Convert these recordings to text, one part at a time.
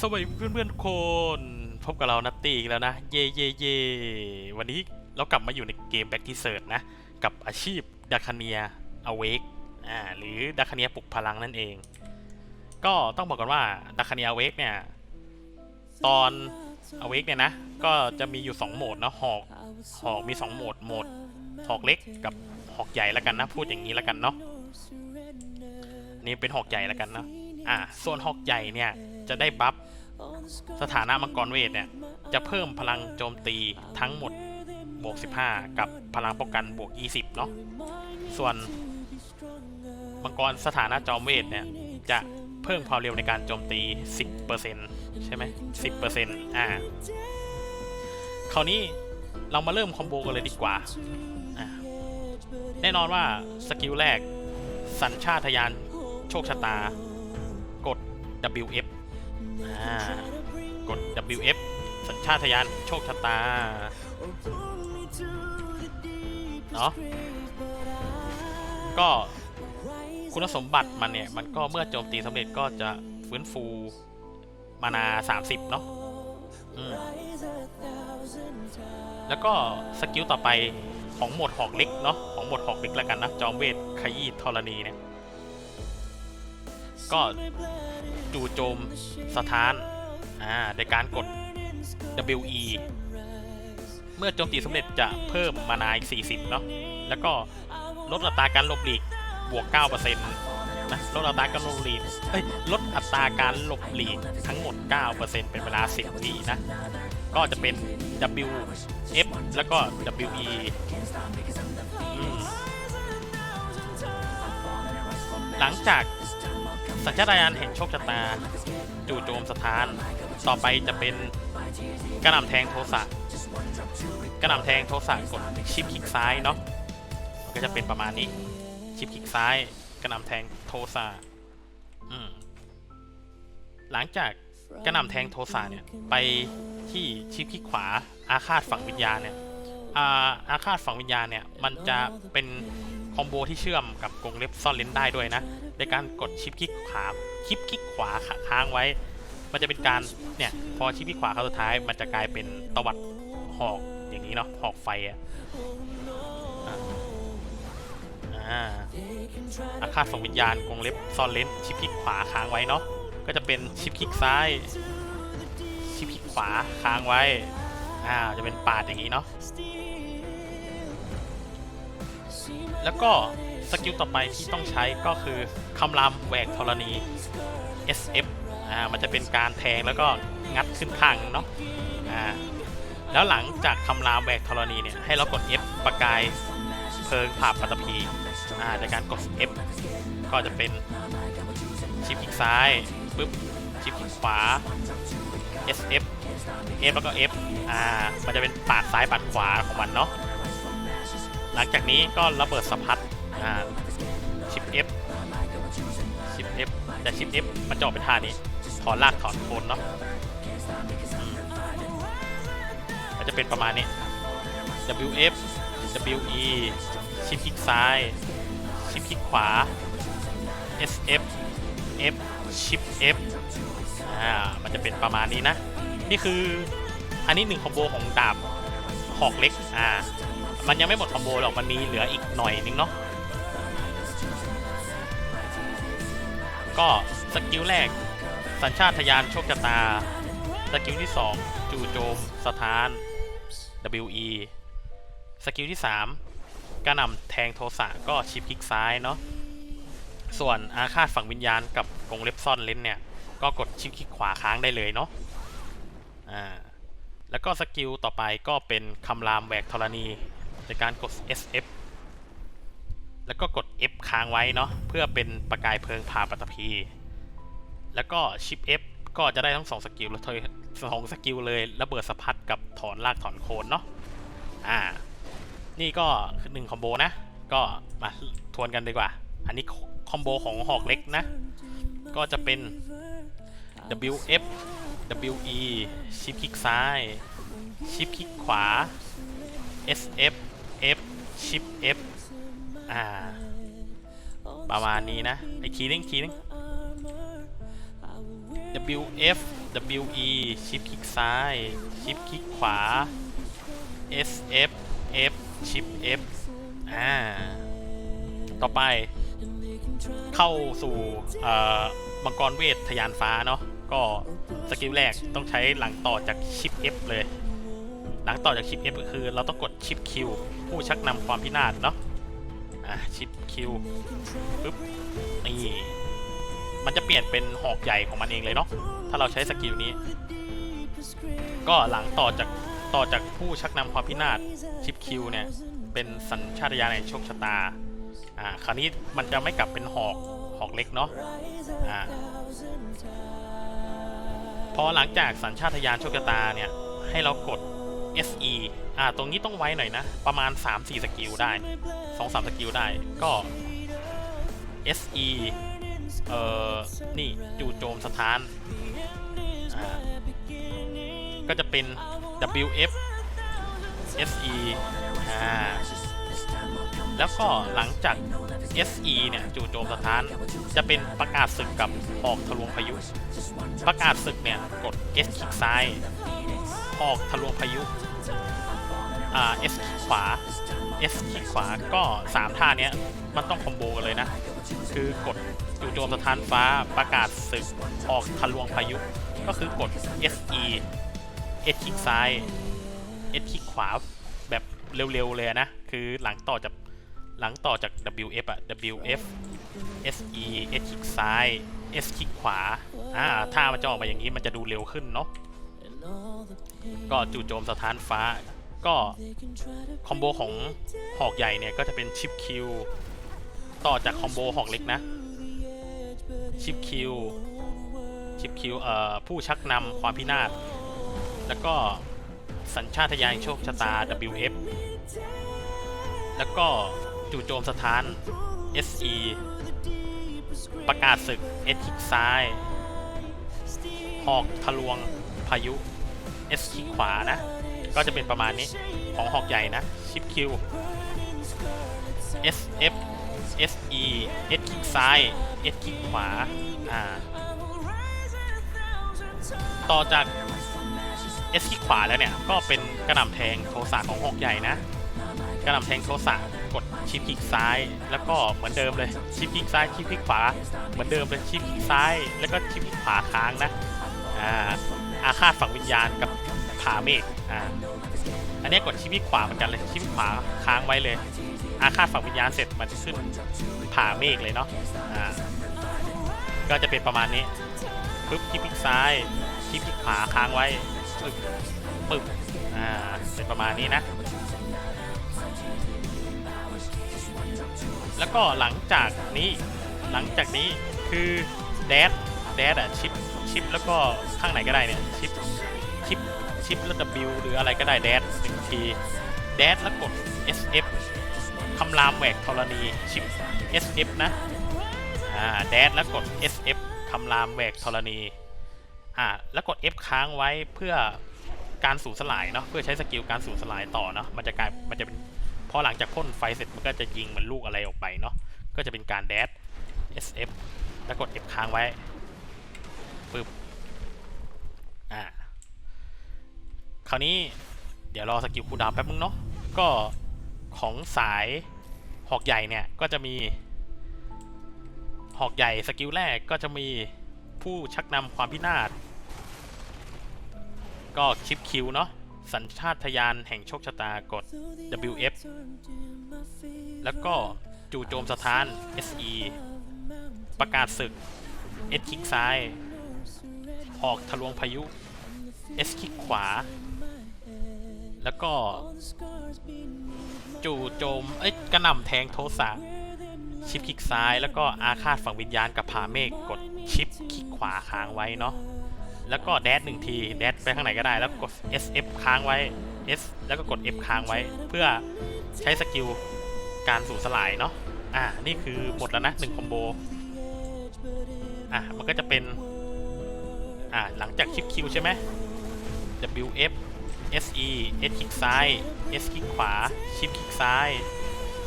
สวัสดีเพื่อนเพื่อนคน พบกับเรานัตตี้อีกแล้วนะ เย่เย่เย่วันนี้เรากลับมาอยู่ในเกม Back to Search นะ กับอาชีพดาคเนียอเวกอ่าหรือดาคเนียปลุกพลังนั่นเอง ก็ต้องบอกกันว่าดาคเนียอเวกเนี่ย ตอนอเวกเนี่ยนะ ก็จะมีอยู่ 2 โหมดนะหอกหอกมี 2 โหมดโหมดหอกเล็กกับหอกใหญ่แล้วกันนะ พูดอย่างนี้แล้วกันเนาะนี่เป็นหอกใหญ่แล้วกันเนาะ อ่าส่วนหอกใหญ่เนี่ยจะได้บัฟสถานะมังกรเวทเนี่ยจะเพิ่มพลังโจมตีทั้งหมดบวก 15 กับพลังป้องกันบวก 20 เนาะ ส่วนมังกรสถานะจอมเวทเนี่ยจะเพิ่มความเร็วในการโจมตี 10%ใช่ไหม10%อ่า คราวนี้เรามาเริ่มคอมโบกันเลยดีกว่าอ่าแน่นอนว่าสกิลแรกสัญชาตญาณโชคชะตา กด WF อ่ากด WF สัญชาตญาณโชคชะตา เนาะก็คุณสมบัติมันเนี่ย มันก็เมื่อโจมตีสำเร็จก็จะฟื้นฟูมานา 30 เนาะอืมแล้วก็สกิลต่อไปของหมวดหอกเล็กเนาะของหมวดหอกเล็กแล้วกันนะ จอมเวทขยี้ธรณีเนี่ย ก็จู่โจมสถานอ่าในการกด WE เมื่อโจมตีสำเร็จจะเพิ่มมานาอีก40 เนาะแล้วก็ลดอัตราการหลบหลีกบวก 9%นะลดอัตราการหลบหลีกเอ้ยลดอัตราการหลบหลีกทั้งหมด 9%เป็นเวลา 10วินะ ก็จะเป็น WF แล้วก็ WE หลังจาก สัญชาตญาณแห่งโชคชะตา จู่โจมสถาน ต่อไปจะเป็นกระหน่ำแทงโทสะกระหน่ำแทงโทสะกดชิปคลิกซ้ายเนาะมันก็จะเป็นประมาณนี้ ชิปคลิกซ้ายกระหน่ำแทงโทสะหลังจากกระหน่ำแทงโทสะเนี่ยไปที่ชิปคลิกขวาอาฆาตฝังวิญญาณเนี่ยอาอาฆาตฝังวิญญาณเนี่ยมันจะเป็น คอมโบที่เชื่อมกับกรงเล็บซ่อนเลนได้ด้วยนะในการกดชิปคลิกขวาชิปคลิกขวาค้างไว้ มันจะเป็นการเนี่ยพอชิปคลิกขวาครั้งสุดท้าย มันจะกลายเป็นตวัดหอกอย่างนี้เนาะหอกไฟอะอ่าอาฆาตฝังวิญญาณกรงเล็บซ่อนเลนชิปคลิกขวาค้างไว้เนาะก็จะเป็นชิปคลิกซ้ายชิปคลิกขวาค้างไว้อ่าจะเป็นปาดอย่างนี้เนาะ แล้วก็สกิลต่อไปที่ต้องใช้ก็คือคำรามแหวกธรณี SF อ่ามันจะเป็นการแทงแล้วก็งัดขึ้นข้างเนาะอ่าแล้วหลังจากคำรามแหวกธรณีเนี่ยให้เรากด F ประกายเพลิงผ่าปัตภีอ่าในการกด F ก็จะเป็นชิปคลิกซ้ายปึ๊บชิปคลิกขวา SF F แล้วก็ F อ่ามันจะเป็นปาดซ้ายปาดขวาของมันเนาะ หลังจากนี้ก็ระเบิดสะพัดอ่าชิป F ชิป F แต่ชิป F มันจะออกเป็นท่านี้ถอนลากถอนโคนเนาะมมันจะเป็นประมาณนี้ WF WE ชิปคลิกซ้าย ชิปคลิกขวา SF F ชิป F อ่า มันจะเป็นประมาณนี้นะ นี่คืออันนี้หนึ่งคอมโบของดาบหอกเล็ก อ่า มันยังไม่หมดคอมโบหรอกมันมีเหลืออีกหน่อยนึงเนาะก็สกิลแรก สัญชาตญาณโชคชะตา สกิลที่ 2 จู่โจมสถาน WE สกิลที่ 3กระหน่ำแทงโทสะก็ชิปคลิกซ้ายเนาะส่วนอาฆาตฝังวิญญาณกับกรงเล็บซ่อนเลนเนี่ย ก็กดชิปคลิกขวาค้างได้เลยเนาะอ่าแล้วก็สกิลต่อไปก็เป็นคำรามแหวกธรณี ในการกด SF แล้วก็กด F ค้างไว้เนาะเพื่อเป็นประกายเพลิงผ่าปัตตภีแล้วก็ชิป F ก็จะได้ทั้งสองสกิลเลยสองสกิลเลยระเบิดสะพัดกับถอนรากถอนโคนเนาะอ่า นี่ก็คือหนึ่งคอมโบนะ ก็มาทวนกันดีกว่า อันนี้คอมโบของหอกเล็กนะ ก็จะเป็น WF WE ชิปคลิกซ้าย ชิปคลิกขวา S F ชิป F อ่า ประมาณนี้นะ ไอ้คีนึงคีนึง W F W E ชิปคลิกซ้าย ชิปคลิกขวา S F F ชิป F อ่า ต่อไป เข้าสู่เอ่อมังกรเวททะยานฟ้าเนาะ ก็สกิลแรกต้องใช้หลังต่อจากชิป F เลย หลังต่อจากชิป F ก็คือเราต้องกดชิป Q ผู้ชักนำความพินาศเนาะอะชิป Q ปึ๊บนี่มันจะเปลี่ยนเป็นหอกใหญ่ของมันเองเลยเนาะถ้าเราใช้สกิลนี้ ก็หลังต่อจากต่อจากผู้ชักนำความพินาศชิป Q เนี่ยเป็นสัญชาตญาณแห่งโชคชะตาอ่าคราวนี้มันจะไม่กลับเป็นหอกหอกเล็กเนาะอ่าพอหลังจากสัญชาตญาณโชคชะตาเนี่ยให้เรากด SE อ่า ตรงนี้ต้องไว้หน่อยนะ ประมาณ 3-4 สกิลได้ 2-3 สกิลได้ ก็ SE เอ่อ นี่จู่โจมสถาน อ่า ก็จะเป็น WF SE อ่า แล้วก็หลังจาก SE เนี่ยจู่โจมสถาน จะเป็นประกาศศึกกับหอกทะลวงพายุ ประกาศศึกเนี่ย กด S คลิกซ้าย หอกทะลวงพายุอ่า S ขวา S คลิกขวาก็ 3 ท่าเนี้ย มันต้องคอมโบกันเลยนะ คือกดจู่โจมสถานฟ้าประกาศศึกหอกทะลวงพายุ ก็คือกด SE S คลิกซ้าย S คลิกขวาแบบเร็วๆเลยนะ คือหลังต่อจากหลังต่อจาก WF อะ WF SE S คลิกซ้าย S คลิกขวาอ่าถ้ามันจะออกมาอย่างนี้มันจะดูเร็วขึ้นเนาะ ก็จู่โจมสถานฟ้า ก็คอมโบของหอกใหญ่เนี่ยก็จะเป็นชิปคิวต่อจากคอมโบหอกเล็กนะ ชิปคิวชิปคิวเอ่อผู้ชักนำความพินาศ แล้วก็สัญชาตญาณโชคชะตา WF แล้วก็จู่โจมสถาน SE ประกาศศึก S คลิกซ้าย หอกทะลวงพายุ S คลิกขวานะ ก็จะเป็นประมาณนี้ของหอกใหญ่นะชิป Q S F S E S คลิกซ้าย S คลิกขวาอ่าต่อจาก S คลิกขวาแล้วเนี่ย ก็เป็นกระหน่ำแทงโทสะของหอกใหญ่นะกระหน่ำแทงโทสะกดชิปคลิกซ้าย แล้วก็เหมือนเดิมเลยชิปคลิกซ้ายชิปคลิกขวาเหมือนเดิมเลยชิปคลิกซ้าย แล้วก็ชิปคลิกขวาค้างนะอ่า อาฆาตฝังวิญญาณกับผาเมฆอ่าอันนี้กดชิปขวาเหมือนกันเลยชิปขวาค้างไว้เลย อาฆาตฝังวิญญาณเสร็จมันจะขึ้นผาเมฆเลยเนาะอ่าก็จะเป็นประมาณนี้ปึ๊บชิปคลิกซ้ายชิปคลิกขวาค้างไว้ปึ๊บปึ๊บอ่าเป็นประมาณนี้นะ แล้วก็หลังจากนี้หลังจากนี้คือแดด แดดอะชิปชิปแล้วก็ข้างไหนก็ได้เนี่ยชิปชิปชิปแล้ว W หรืออะไรก็ได้แดดหนึ่งทีแดดแล้วกด SF คำรามแหวกธรณีชิป SF นะอ่าแดดแล้วกด SF คำรามแหวกธรณีอ่าแล้วกด F ค้างไว้เพื่อการสูญสลายเนาะเพื่อใช้สกิลการสูญสลายต่อเนาะมันจะกลายมันจะเป็นพอหลังจากพ่นไฟเสร็จมันก็จะยิงเหมือนลูกอะไรออกไปเนาะก็จะเป็นการแดด SF แล้วกด F ค้างไว้ ปึ๊บอ่าคราวนี้เดี๋ยวรอสกิลคูดาวแป๊บนึงเนาะก็ของสายหอกใหญ่เนี่ยก็จะมีหอกใหญ่สกิลแรกก็จะมีผู้ชักนำความพินาศก็ชิปคิวเนาะสัญชาตญาณแห่งโชคชะตากด WF แล้วก็จู่โจมสถาน SE ประกาศศึก S คลิกซ้าย หอกทะลวงพายุ S คลิกขวา แล้วก็ จู่โจม เอ้ยกระหน่ำแทงโทสะชิปคลิกซ้าย แล้วก็อาฆาตฝั่งวิญญาณกับผาเมฆกดชิปคลิกขวาค้างไว้เนาะแล้วก็แดดหนึ่งทีแดดไปข้างไหนก็ได้ แล้วกด SF ค้างไว้ S แล้วก็กด F ค้างไว้ เพื่อใช้สกิลการสูญสลายเนาะอ่านี่คือหมดแล้วนะหนึ่งคอมโบอะมันก็จะเป็น อ่าหลังจากชิปคิวใช่ไหม WF SE S คลิกซ้าย S คลิกขวา ชิปคลิกซ้าย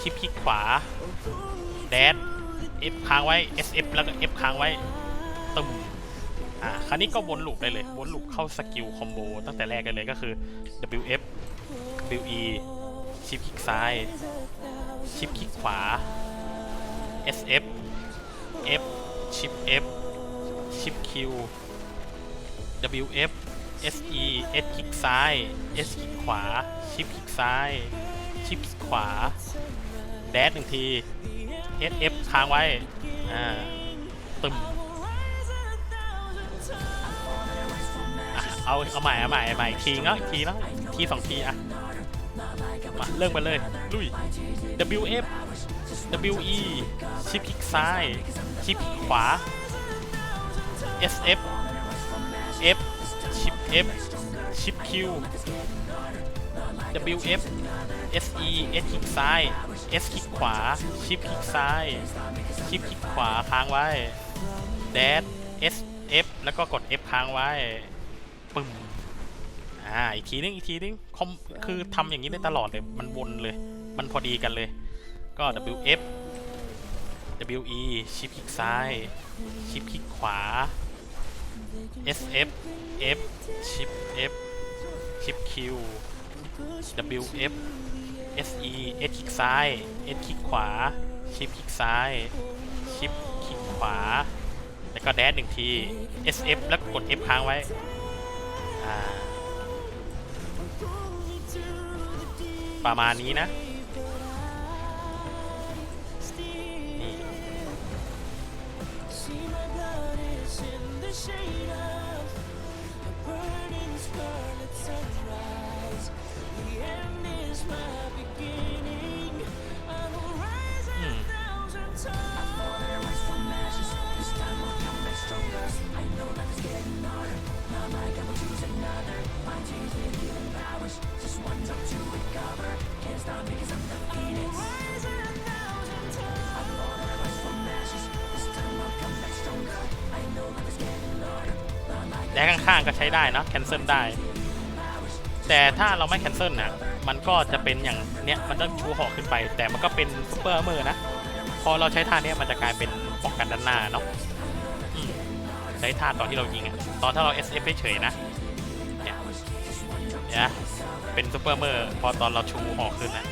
ชิปคลิกขวา แดด F ค้างไว้ SF แล้วก็ F ค้างไว้ตึมอ่าคราวนี้ก็วนลูปได้เลย วนลูปเข้าสกิลคอมโบตั้งแต่แรกกันเลยก็คือ WF WE ชิปคลิกซ้าย ชิปคลิกขวา SF F ชิป F ชิป Q WF SE S คลิกซ้าย S คลิกขวา ชิปคลิกซ้าย ชิปคลิกขวา แดดหนึ่งที SF ค้างไว้ อ่า ตึมเอาเอาใหม่เอาใหม่เอาใหม่ทีเนาะทีเนาะทีสองทีอะมาเริ่มกันเลยลุย WF WE ชิปคลิกซ้าย ชิปคลิกขวา SF F ชิป Q WF SE S คลิกซ้าย S คลิกขวา ชิปคลิกซ้าย ชิปคลิกขวาค้างไว้ แดด S F แล้วก็กด F ค้างไว้ปึ้มอ่าอีกทีนึงอีกทีนึงคอมคือทำอย่างนี้ได้ตลอดเลย มันวนเลย มันพอดีกันเลย ก็ WF WE ชิปคลิกซ้าย ชิปคลิกขวา SF F ชิป F ชิป Q WF SE S คลิกซ้าย S คลิกขวา ชิปคลิกซ้าย ชิปคลิกขวา แล้วก็แดดหนึ่งที SF แล้วกด F ค้างไว้ ประมาณนี้นะ ข้างก็ใช้ได้นะแคนเซิลได้ แต่ถ้าเราไม่แคนเซิลนะมันก็จะเป็นอย่างเนี้ยมันต้องชูหอกขึ้นไป แต่มันก็เป็นซุปเปอร์เมอร์นะ พอเราใช้ท่าเนี้ยมันจะกลายเป็นป้องกันด้านหน้าเนาะใช้ท่าตอนที่เรายิงอะตอนถ้าเรา SF เฉยนะเนี่ยเนี่ยเป็นซุปเปอร์เมอร์พอตอนเราชูหอกขึ้นนะ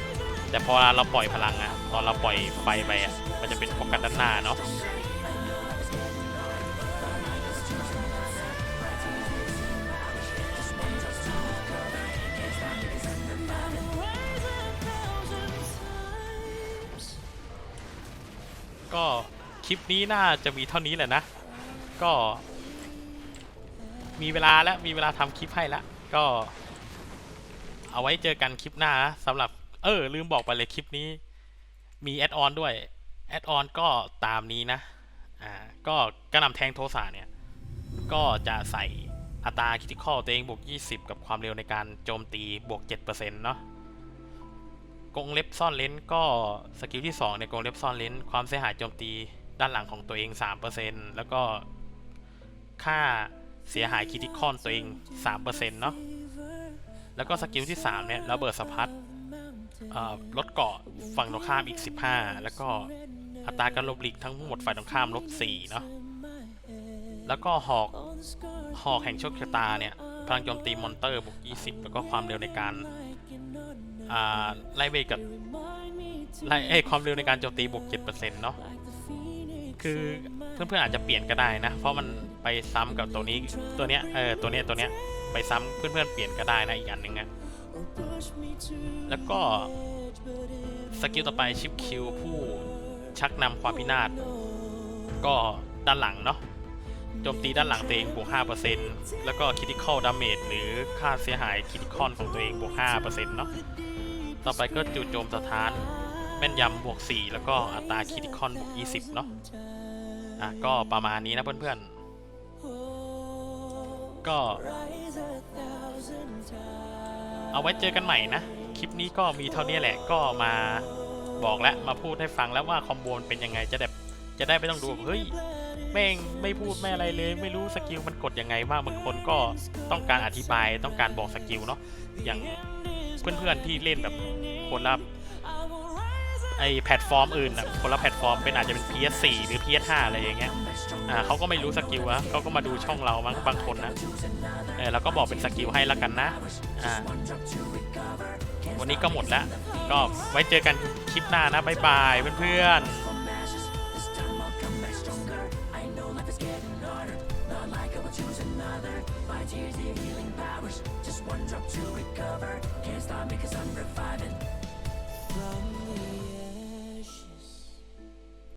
แต่พอเราปล่อยพลังอะตอนเราปล่อยไฟไปอะมันจะเป็นป้องกันด้านหน้าเนาะ ก็คลิปนี้น่าจะมีเท่านี้แหละนะ ก็ มีเวลาแล้วมีเวลาทำคลิปให้แล้วก็ เอาไว้เจอกันคลิปหน้านะสำหรับเออ ลืมบอกไปเลยคลิปนี้ มีแอดออนด้วยแอดออนก็ตามนี้นะ อ่า ก็กระหน่ำแทงโทสะเนี่ย ก็จะใส่อัตราคิติคอลตัวเองบวก 20 กับความเร็วในการโจมตีบวก 7%เนาะ กงเล็บซ่อนเลนก็สกิลที่2ในกงเล็บซ่อนเลนความเสียหายโจมตีด้านหลังของตัวเอง 3%แล้วก็ค่าเสียหายคิติคอนตัวเอง 3%เนาะแล้วก็สกิลที่ 3 เนี่ยระเบิดสะพัดลดเกาะฝั่งตรงข้ามอีก 15 แล้วก็อัตราการลบหลีกทั้งหมดฝ่ายตรงข้ามลบ4เนาะแล้วก็หอกหอกแห่งโชคชะตาเนี่ยพลังโจมตีมอนเตอร์บวก20 แล้วก็ความเร็วในการ ไล่เวทกับไล่เอ้ยความเร็วในการโจมตีบวก7%เนาะคือเพื่อนๆอาจจะเปลี่ยนก็ได้นะ เพราะมันไปซ้ำกับตัวนี้ตัวเนี้ยเออตัวเนี้ยตัวเนี้ยไปซ้ำเพื่อนๆเปลี่ยนก็ได้นะอีกอันหนึ่งนะแล้วก็สกิลต่อไปชิปคิวผู้ชักนำความพินาศก็ด้านหลังเนาะโจมตีด้านหลังตัวเองบวก 5%แล้วก็คิติคอลดาเมจหรือค่าเสียหายคิติคอนของตัวเองบวก 5%เนาะ ต่อไปก็จู่โจมสถาน แม่นยำบวก 4 แล้วก็อัตราคิติคอนบวก 20 เนาะอะก็ประมาณนี้นะเพื่อนๆ ก็ เอาไว้เจอกันใหม่นะ คลิปนี้ก็มีเท่านี้แหละก็มาบอกแล้วมาพูดให้ฟังแล้วว่าคอมโบนเป็นยังไงจะได้จะได้ไม่ต้องดูแบบเฮ้ยแม่งไม่พูดไม่อะไรเลย ไม่รู้สกิลมันกดยังไงมากบางคนก็ต้องการอธิบายต้องการบอกสกิลเนาะอย่าง เพื่อนๆที่เล่นแบบคนละไอแพลตฟอร์มอื่นอะคนละแพลตฟอร์มเป็นอาจจะเป็น PS4 หรือ PS5 อะไรอย่างเงี้ยอ่าเขาก็ไม่รู้สกิลอะเขาก็มาดูช่องเรามั้งบางคนนะเออเราก็บอกเป็นสกิลให้ละกันนะอ่าวันนี้ก็หมดแล้ว ก็ไว้เจอกันคลิปหน้านะบ๊ายบายเพื่อนๆ